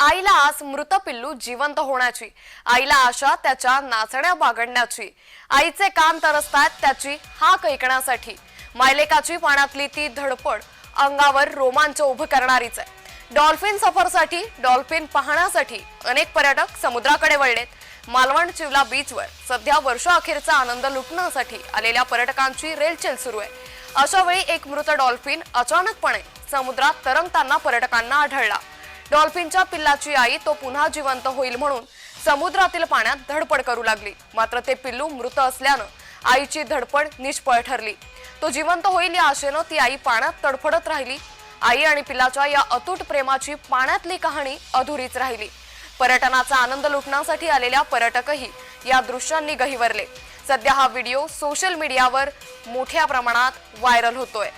आईला आज मृत पिल्लू जिवंत होण्याची. आईला आशा त्याच्या नाचण्या बागडण्याची. आईचे कान तरसतात त्याची हाक ऐकण्यासाठी. मायलेकाची पाण्यातली ती धडपड अंगावर रोमांच उभं करणारीच आहे. डॉल्फिन सफरसाठी डॉल्फिन पाहण्यासाठी अनेक पर्यटक समुद्राकडे वळलेत. मालवण चिवला बीचवर सध्या वर्षाअखेरचा आनंद लुटण्यासाठी आलेल्या पर्यटकांची रेलचेल सुरू आहे. अशा वेळी एक मृत डॉल्फिन अचानकपणे समुद्रात तरंगताना पर्यटकांना आढळला. डॉल्फिनच्या पिल्लाची आई तो पुन्हा जिवंत होईल म्हणून समुद्रातील पाण्यात धडपड करू लागली. मात्र ते पिल्लू मृत असल्यानं आईची धडपड निष्फळ ठरली. तो जिवंत होईल या आशेनं ती आई पाण्यात तडफडत राहिली. आई आणि पिल्लाच्या या अतूट प्रेमाची पाण्यातली कहाणी अधुरीच राहिली. पर्यटनाचा आनंद लुटण्यासाठी आलेल्या पर्यटकही या दृश्यांनी गहिवरले. सध्या हा व्हिडिओ सोशल मीडियावर मोठ्या प्रमाणात व्हायरल होतोय.